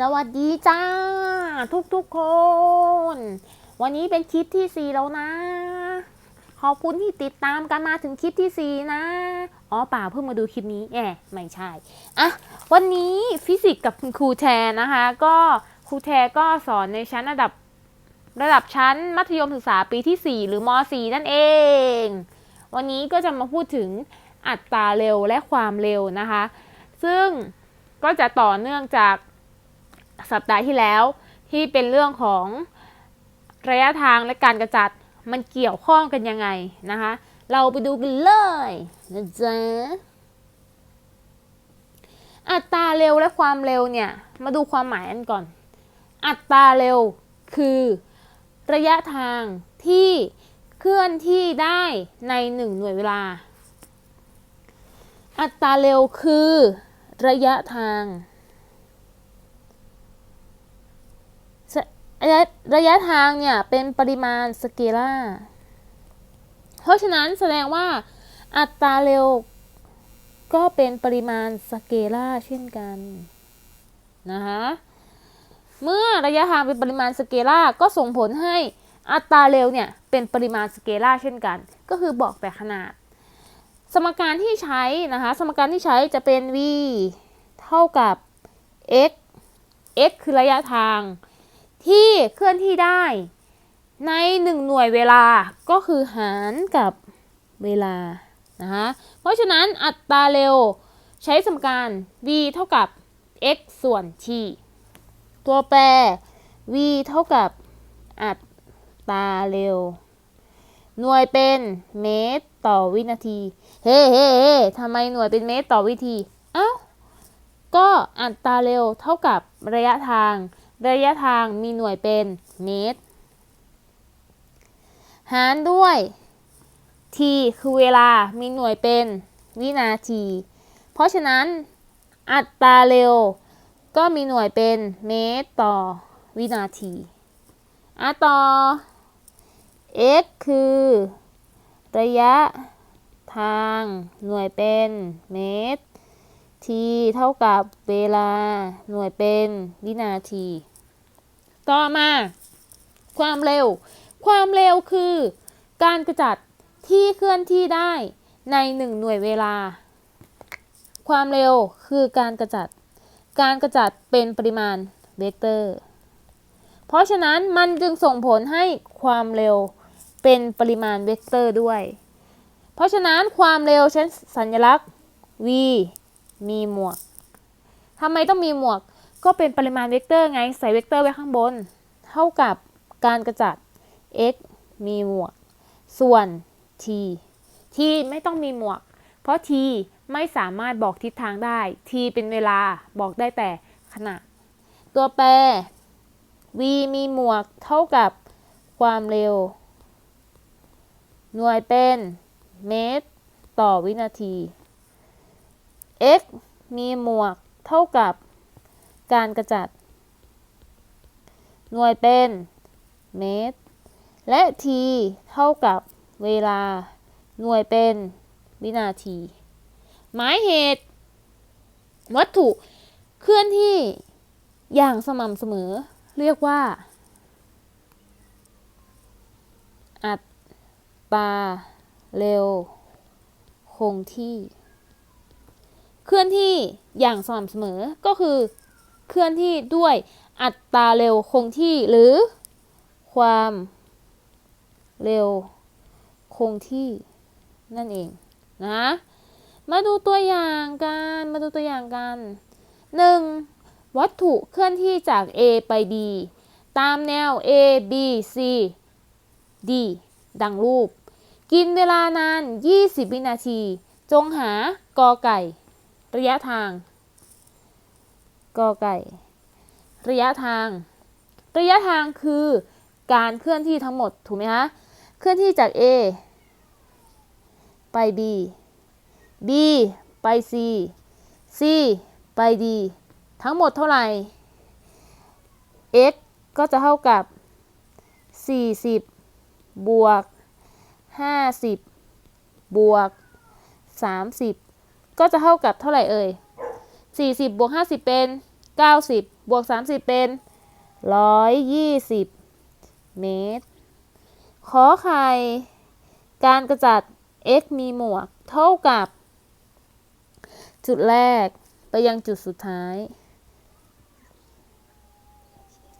สวัสดีจ้าทุกทุกๆคน วันนี้เป็นคลิปที่ 4 แล้วนะ ขอบคุณที่ติดตามกันมาถึงคลิปที่ 4 นะ อ๋อเปล่าเพิ่งมาดูคลิปนี้แอบไม่ใช่ อะ วันนี้ฟิสิกส์กับคุณครูแทนนะคะ ก็ครูแทนก็สอนในชั้นระดับระดับชั้นมัธยมศึกษาปีที่ 4 หรือม .4 นั่นเอง วันนี้ก็จะมาพูดถึงอัตราเร็วและความเร็วนะคะ ซึ่งก็จะต่อเนื่องจาก สัปดาห์ที่แล้ว ที่เป็นเรื่องของระยะทางและการกระจัดมันเกี่ยวข้องกันยังไงนะคะ เราไปดูกันเลยนะจ๊ะอัตราเร็วและความเร็วเนี่ย มาดูความหมายกันก่อน อัตราเร็วคือ ระยะทางที่เคลื่อนที่ได้ในหนึ่งหน่วยเวลา อัตราเร็วคือ ระยะทางส ระยะระยะทางเนี่ยเป็นปริมาณสเกลาเพราะฉะนั้นแสดงว่าอัตราเร็วก็เป็นปริมาณสเกลาเช่นกันนะคะเมื่อระยะทางเป็นปริมาณสเกลาก็ส่งผลให้อัตราเร็วเนี่ยเป็นปริมาณสเกลาเช่นกัน ก็คือบอกแต่ขนาด สมการที่ใช้นะคะสมการที่ใช้จะเป็น v เท่ากับ x x คือระยะทาง ที่เคลื่อนที่ได้ ใน 1 หน่วยเวลาก็คือหารกับเวลานะคะเพราะฉะนั้นอัตราเร็วใช้สมการ v เท่ากับ x ส่วน t ตัวแปร v เท่ากับอัตราเร็ว หน่วยเป็นเมตรต่อวินาที เฮ้เฮ้เฮ้ทำไมหน่วยเป็นเมตรต่อวินาที เอ้า ก็อัตราเร็วเท่ากับระยะทาง ระยะทางมีหน่วยเป็นเมตร หารด้วย t คือเวลามีหน่วยเป็นวินาที เพราะฉะนั้นอัตราเร็ว ก็มีหน่วยเป็นเมตรต่อวินาทีอะต่อ x คือ ระยะทางหน่วยเป็นเมตร t เท่ากับเวลาหน่วยเป็นวินาที ต่อมา ความเร็ว ความเร็วคือ การกระจัดที่เคลื่อนที่ได้ในหนึ่งหน่วยเวลา ความเร็วคือการกระจัด การกระจัดเป็นปริมาณเวกเตอร์ เพราะฉะนั้นมันจึงส่งผลให้ความเร็วเป็นปริมาณเวกเตอร์ด้วย เพราะฉะนั้นความเร็วใช้สัญลักษณ์ v มีหมวกทำไมต้องมีหมวก ก็เป็นปริมาณเวกเตอร์ไง ใส่เวกเตอร์ไว้ข้างบน เท่ากับการกระจัด x มีหมวก ส่วน t t ไม่ต้องมีหมวก เพราะ t ไม่สามารถบอกทิศทางได้ t เป็นเวลาบอกได้แต่ขนาดตัวแปร v มีหมวก เท่ากับความเร็ว หน่วยเป็นเมตร ต่อวินาที x มีหมวกเท่ากับการกระจัด หน่วยเป็นเมตร และ t เท่ากับเวลา หน่วยเป็นวินาที หมายเหตุ วัตถุเคลื่อนที่อย่างสม่ำเสมอ เรียกว่า อัตราเร็ว คงที่ เคลื่อนที่อย่างสม่ำเสมอก็คือเคลื่อนที่ด้วยอัตราเร็วคงที่หรือ ความเร็วคงที่นั่นเองนะ มาดูตัวอย่างกัน มาดูตัวอย่างกัน 1. วัตถุเคลื่อนที่จาก A ไป B ตามแนว A B C D ดังรูป กินเวลานาน 20 วินาที จงหากอไก่ ระยะทางกอไก่ ระยะทาง ระยะทางคือการเคลื่อนที่ทั้งหมดถูกไหมคะเคลื่อนที่จาก A ไป B B ไป C C ไป D ทั้งหมดเท่าไหร่ x ก็จะเท่ากับ 40 บวก 50 บวก 30 ก็จะเท่ากับเท่าไหร่เอ่ย40 บวก 50 เป็น 90 บวก 30 เป็น 120 เมตร ขอไข่ การกระจัด x มีหมวก เท่ากับ จุดแรกไปยังจุดสุดท้าย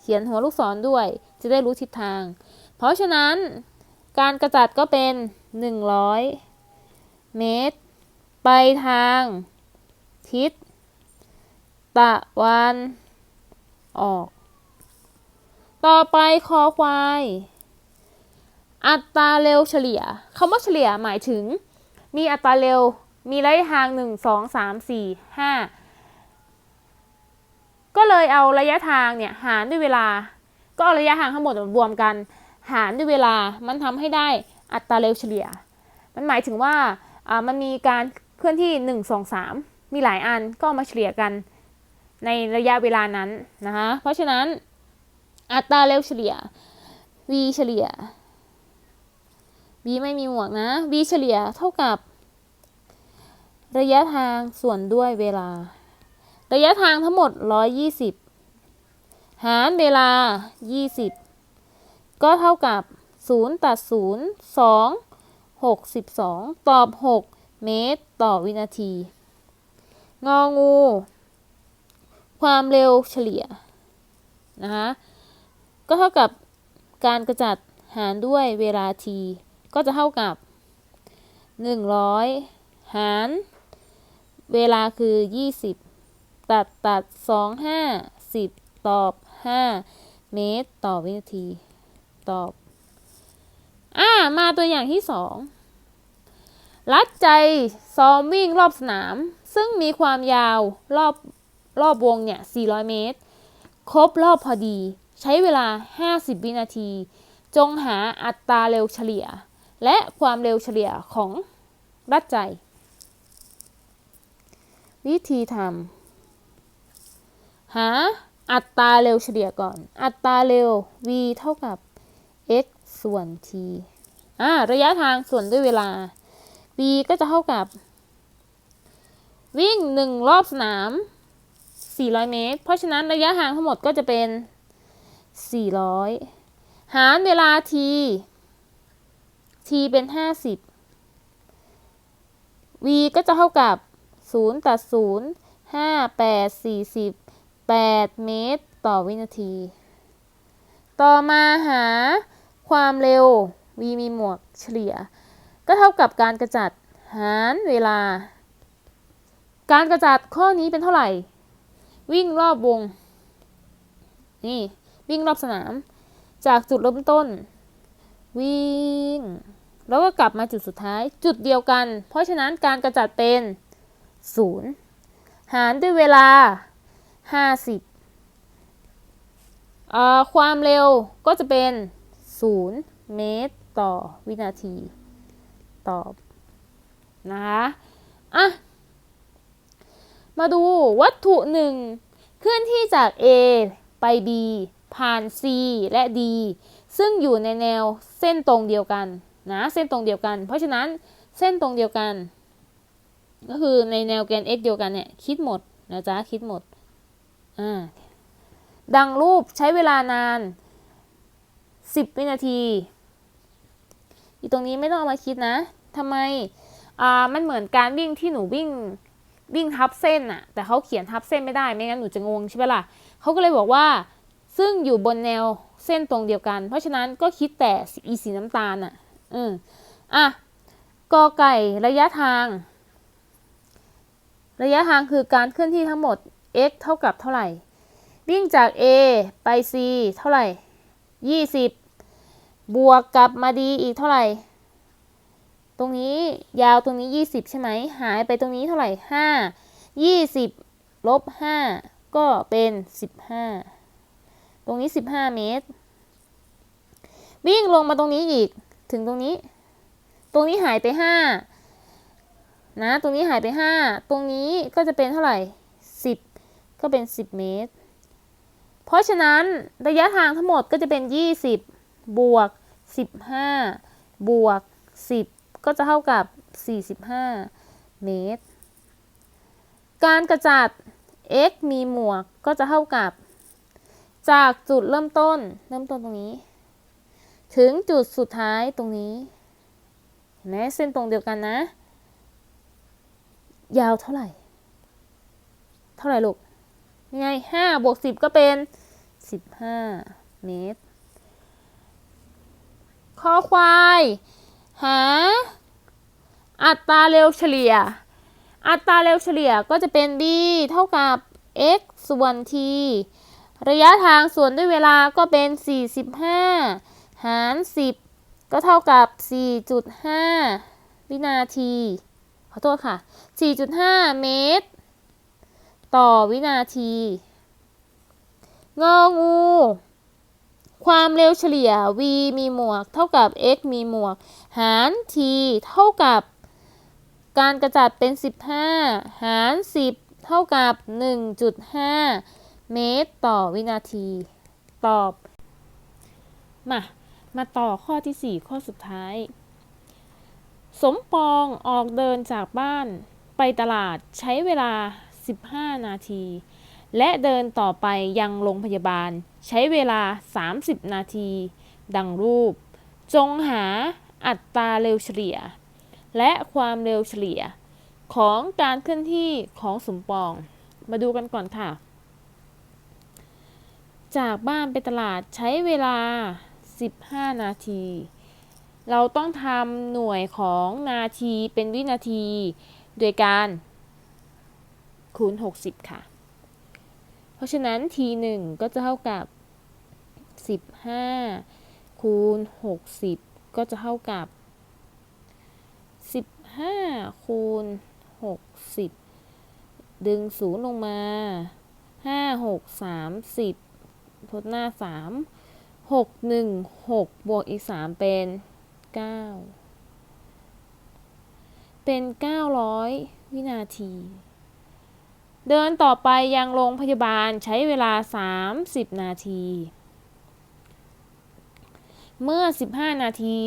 เขียนหัวลูกศรด้วย จะได้รู้ทิศทาง เพราะฉะนั้นการกระจัดก็เป็น 100 เมตร ไปทาง ทิศ ตะวัน ออก ต่อไปคอควาย อัตราเร็วเฉลี่ยคำว่าเฉลี่ยหมายถึง มีอัตราเร็ว มีระยะทาง 1 2 3 4 5 ก็เลยเอาระยะทางเนี่ย หารด้วยเวลา ก็เอาระยะทางทั้งหมดรวมกัน หารด้วยเวลา มันทำให้ได้อัตราเร็วเฉลี่ย มันหมายถึงว่ามันมีการ เคลื่อนที่ 1 2 3 มีหลายอันก็มาเฉลี่ยกันในระยะเวลานั้นนะคะเพราะฉะนั้นอัตราเร็วเฉลี่ย v เฉลี่ย v ไม่มีหมวกนะ v เฉลี่ยเท่ากับ ระยะทางส่วนด้วยเวลา ระยะทางทั้งหมด 120 หารเวลา 20 ก็เท่ากับ 0 ตัด 0 2 62 ตอบ 6 เมตรต่อวินาที งองู ความเร็วเฉลี่ยนะคะก็เท่ากับการกระจัดหารด้วยเวลา t ก็จะเท่ากับ 100 หาร เวลาคือ 20 ตัดตัด 2 5 10 ตอบ 5 เมตรต่อวินาที ตอบ อ่า มาตัวอย่างที่ 2 รัดใจซ้อมวิ่งรอบสนาม ซึ่งมีความยาวรอบรอบวงเนี่ย 400 เมตร ครบรอบพอดี ใช้เวลา 50 วินาที จงหาอัตราเร็วเฉลี่ย และความเร็วเฉลี่ยของรัดใจ วิธีทำหาอัตราเร็วเฉลี่ยก่อน อัตราเร็ว v เท่ากับ x ส่วน t อ่าระยะทางส่วนด้วยเวลา v ก็จะเท่ากับ วิ่ง1รอบสนาม 400 เมตร เพราะฉะนั้นระยะทางทั้งหมดก็จะเป็น 400 หารเวลา t t เป็น 50 v ก็จะเท่ากับ 0 ตัด 0 5 8 40 8 เมตร ต่อวินาที ต่อมาหาความเร็ว v มีหมวกเฉลี่ย ก็เท่ากับการกระจัดหารเวลา การกระจัดข้อนี้เป็นเท่าไหร่ วิ่งรอบวง นี่ วิ่งรอบสนาม จากจุดเริ่มต้น วิ่ง แล้วก็กลับมาจุดสุดท้าย จุดเดียวกัน เพราะฉะนั้นการกระจัดเป็น 0 หารด้วยเวลา 50เอ่อความเร็วก็จะเป็น 0 เมตรต่อวินาที ตอบนะคะอะมาดูวัตถุหนึ่งเคลื่อนที่จาก A ไป B ผ่าน C และ D ซึ่งอยู่ในแนวเส้นตรงเดียวกันนะเส้นตรงเดียวกัน เพราะฉะนั้นเส้นตรงเดียวกัน ก็คือในแนวแกน x เดียวกันเนี่ยคิดหมดนะจ๊ะคิดหมดอ่าดังรูปใช้เวลานาน 10 วินาที อีตรงนี้ไม่ต้องเอามาคิดนะทำไมอ่ามันเหมือนการวิ่งที่หนูวิ่งวิ่งทับเส้นอะแต่เขาเขียนทับเส้นไม่ได้ไม่งั้นหนูจะงงใช่ไหมล่ะเขาก็เลยบอกว่า ซึ่งอยู่บนแนวเส้นตรงเดียวกัน เพราะฉะนั้นก็คิดแต่อีสีน้ำตาลอะอืมอะกอไก่ระยะทาง ระยะทางคือการเคลื่อนที่ทั้งหมด x เท่ากับเท่าไหร่ วิ่งจาก a ไป c เท่าไหร่ 20 บวกกับมา d อีกเท่าไหร่ ตรงนี้ยาวตรงนี้ 20 ใช่ไหม หายไปตรงนี้เท่าไหร่ 5 20ลบ5ก็เป็น 15 ตรงนี้ 15 เมตร วิ่งลงมาตรงนี้อีก ถึงตรงนี้ ตรงนี้หายไป 5 นะ ตรงนี้หายไป 5 ตรงนี้ก็จะเป็นเท่าไหร่ 10 ก็เป็น 10 เมตร เพราะฉะนั้นระยะทางทั้งหมดก็จะเป็น 20 บวก 15 บวก 10 ก็จะเท่ากับ 45 เมตร การกระจัด x มีหมวกก็จะเท่ากับ จากจุดเริ่มต้นเริ่มต้นตรงนี้ ถึงจุดสุดท้ายตรงนี้เห็นไหมเส้นตรงเดียวกันนะ ยาวเท่าไหร่ เท่าไหร่ลูกยังไงห้าบวกสิบก็เป็นสิบห้าเมตร ข้อควาย หา อัตราเร็วเฉลี่ย อัตราเร็วเฉลี่ยก็จะเป็น b เท่ากับ x ส่วน t ระยะทางส่วนด้วยเวลาก็เป็น 45 หาร 10 ก็เท่ากับ 4.5 วินาที ขอโทษค่ะ 4.5 เมตร ต่อวินาที งองู ความเร็วเฉลี่ย v มีหมวก เท่ากับ x มีหมวก หาร t เท่ากับ การกระจัดเป็น 15 หาร 10 เท่ากับ 1.5 เมตรต่อวินาที ตอบ มา มาต่อข้อที่ 4 ข้อสุดท้าย สมปองออกเดินจากบ้านไปตลาดใช้เวลา 15 นาที และเดินต่อไปยังโรงพยาบาล ใช้เวลา 30 นาที ดังรูป จงหาอัตราเร็วเฉลี่ย และความเร็วเฉลี่ย ของการเคลื่อนที่ของสมปอง มาดูกันก่อนค่ะ จากบ้านไปตลาดใช้เวลา 15 นาที เราต้องทำหน่วยของนาทีเป็นวินาที โดยการคูณ 60 ค่ะ เพราะฉะนั้น t 1ก็จะเท่ากับ 15 คูณ 60 ก็จะเท่ากับ 15 คูณ 60 ดึงศูนย์ลงมา 5 6 30ทดหน้า 3 6 1 6 บวกอีก 3 เป็น 9 เป็น 900 วินาที เดินต่อไปยังโรงพยาบาลใช้เวลา 30 นาที เมื่อ 15 นาที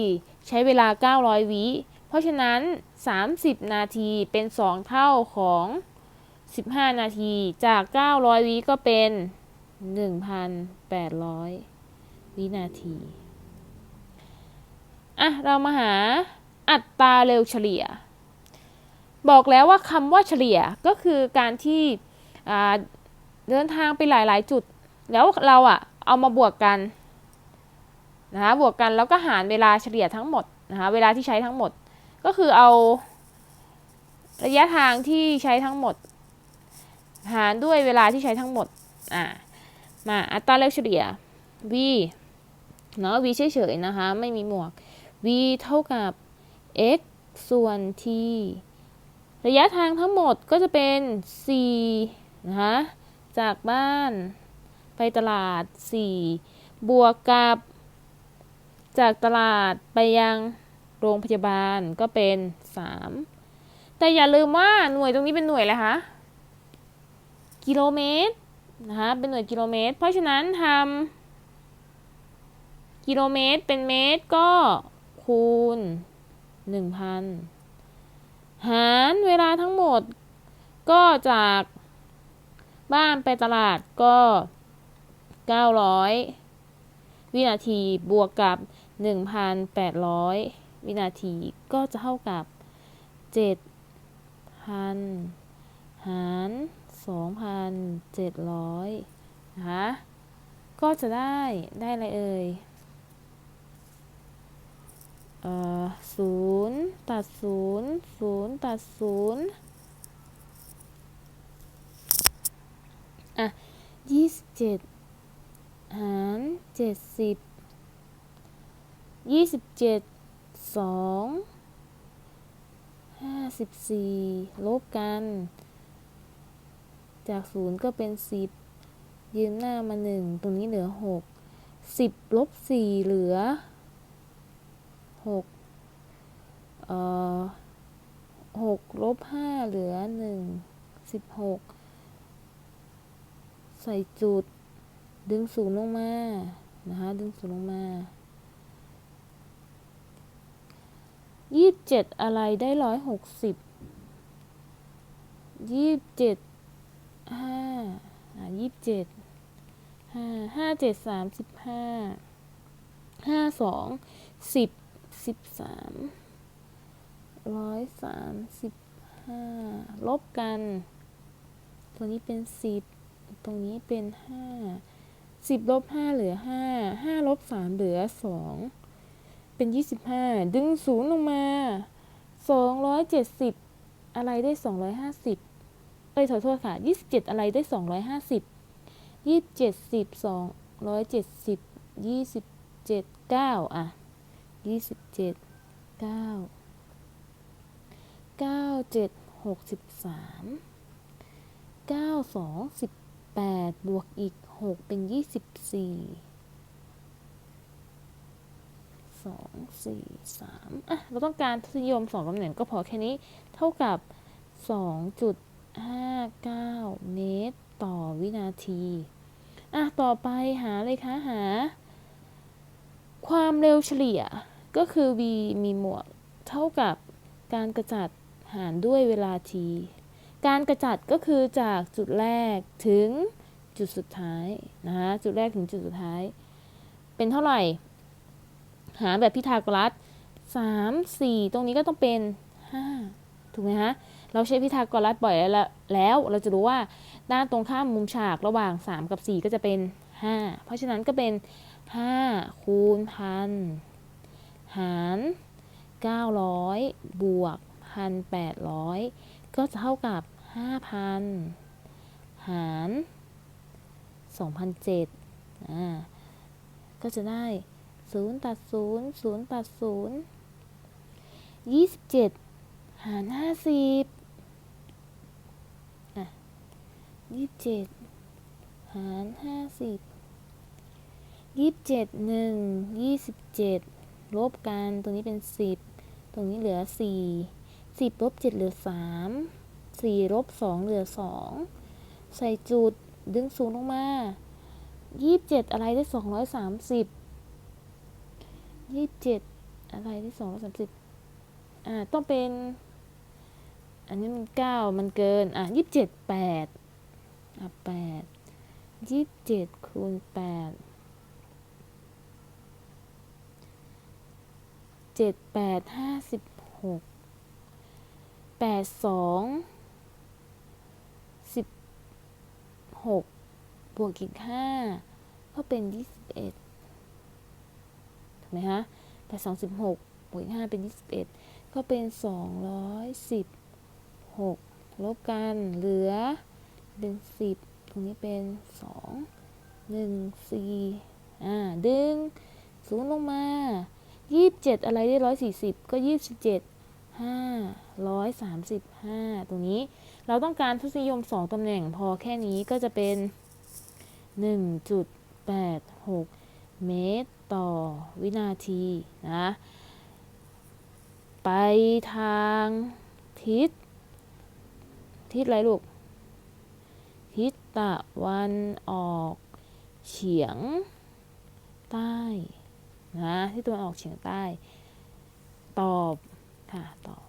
ใช้เวลา 900 วิ เพราะฉะนั้น 30 นาทีเป็น 2 เท่าของ 15 นาทีจาก 900 วิก็เป็น 1,800 วินาที อะ เรามาหาอัตราเร็วเฉลี่ย บอกแล้วว่าคำว่าเฉลี่ยก็คือการที่เดินทางไปหลาย ๆ จุด แล้วเราอะเอามาบวกกันนะคะบวกกันแล้วก็หารเวลาเฉลี่ยทั้งหมดนะคะเวลาที่ใช้ทั้งหมด ก็คือเอาระยะทางที่ใช้ทั้งหมด หารด้วยเวลาที่ใช้ทั้งหมดอ่ามาอัตราเร็วเฉลี่ย v เนาะ v เฉยๆนะคะ ไม่มีหมวก v เท่ากับ x ส่วน t ระยะทางทั้งหมดก็จะเป็น4นะคะจากบ้านไปตลาด 4 บวกกับ จากตลาดไปยังโรงพยาบาลก็เป็น 3 แต่อย่าลืมว่าหน่วยตรงนี้เป็นหน่วยอะไรคะกิโลเมตรนะคะเป็นหน่วยกิโลเมตร เพราะฉะนั้นทำกิโลเมตรเป็นเมตรก็คูณ 1,000 หารเวลาทั้งหมด ก็จากบ้านไปตลาดก็ 900 วินาทีบวกกับ 1,800 วินาทีก็จะเท่ากับ 7,000 หาร 2,700 นะคะ ก็จะได้ได้อะไรเอ่ยเอ่อ ศูนย์ตัดศูนย์ศูนย์ตัดศูนย์อะยี่สิบเจ็ดหารเจ็ดสิบยี่สิบเจ็ดสองห้าสิบสี่ลบกัน จากศูนย์ก็เป็นสิบยืมหน้ามาหนึ่งตรงนี้เหลือหกสิบลบสี่เหลือ หกเอ่อหกลบห้าเหลือหนึ่งสิบหกใส่จุด ดึงศูนย์ลงมา นะคะ ดึงศูนย์ลงมายี่สิบเจ็ดอะไรได้ร้อยหกสิบยี่สิบเจ็ดห้าอะยี่สิบเจ็ดห้าห้าเจ็ดสามสิบห้าห้าสองสิบ สิบสามร้อยสามสิบห้าลบกัน ตัวนี้เป็นสิบตรงนี้เป็นห้าสิบลบห้าเหลือห้าห้าลบสามเหลือสองเป็นยี่สิบห้าดึงศูนย์ลงมาสองร้อยเจ็ดสิบอะไรได้สองร้อยห้าสิบเอ้ยขอโทษค่ะยี่สิบเจ็ดอะไรได้สองร้อยห้าสิบยี่สิบเจ็ดสิบสองร้อยเจ็ดสิบยี่สิบเจ็ดเก้าอะ ยี่สิบเจ็ดเก้าเก้าเจ็ดหกสิบสามเก้าสองสิบแปดบวกอีกหกเป็นยี่สิบสี่สองสี่สามอะ เราต้องการทศนิยมสองตำแหน่งก็พอแค่นี้ เท่ากับสองจุดห้าเก้าเมตร ต่อวินาที อะ ต่อไปหาเลยคะหา ความเร็วเฉลี่ย ก็คือ v มีหมวก เท่ากับการกระจัดหารด้วยเวลา t การกระจัดก็คือจากจุดแรกถึงจุดสุดท้ายนะคะจุดแรกถึงจุดสุดท้าย เป็นเท่าไหร่ หาแบบพิทาโกรัสสามสี่ตรงนี้ก็ต้องเป็นห้าถูกไหมฮะ เราใช้พิทาโกรัสบ่อยแล้วแล้วเราจะรู้ว่าด้านตรงข้ามมุมฉากระหว่าง 3 กับ 4 ก็จะเป็น 5 เพราะฉะนั้นก็เป็น 5 คูณพัน หาร 900 บวก 1,800 ก็จะเท่ากับ 5,000 หาร 2,007อ่าก็จะได้ 0 ตัด 0 0 ตัด 0 27 หาร 50อะ27 หาร 50 27 1 27 ลบกัน ตรงนี้เป็น 10 ตรงนี้เหลือ 4 10ลบ7เหลือ 3 4ลบ2เหลือ 2 ใส่จุดดึงศูนย์ลงมา 27 อะไรได้ 230 27 อะไรได้ 230 อ่า ต้องเป็น อันนี้มัน 9 มันเกิน อะ 27 8 อะ 8 27คูณ8 เจ็ดแปดห้าสิบหกแปดสองสิบหกบวกอีกห้าก็เป็นยี่สิบเอ็ดถูกไหมฮะแปดสองสิบหกบวกอีกห้าเป็นยี่สิบเอ็ดก็เป็นสองร้อยสิบหกลบกันเหลือเป็นสิบตรงนี้เป็นสองหนึ่งสี่อ่าดึงศูนย์ลงมา ยี่สิบเจ็ดอะไรได้ร้อยสี่สิบก็ยี่สิบเจ็ดห้าร้อยสามสิบห้าตรงนี้ เราต้องการทศนิยมสองตำแหน่งพอแค่นี้ก็จะเป็นหนึ่งจุดแปดหกเมตรต่อวินาทีนะไปทางทิศ ทิศอะไรลูก ทิศตะวันออกเฉียงใต้ นะที่ตะวันออกเฉียงใต้ ตอบค่ะตอบ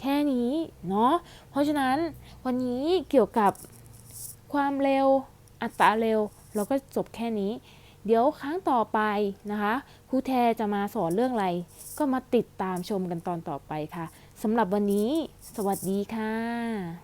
แค่นี้เนาะเพราะฉะนั้นวันนี้เกี่ยวกับความเร็วอัตราเร็ว เราก็จบแค่นี้ เดี๋ยวครั้งต่อไปนะคะครูแทจะมาสอนเรื่องอะไร ก็มาติดตามชมกันตอนต่อไปค่ะสำหรับวันนี้ สวัสดีค่ะ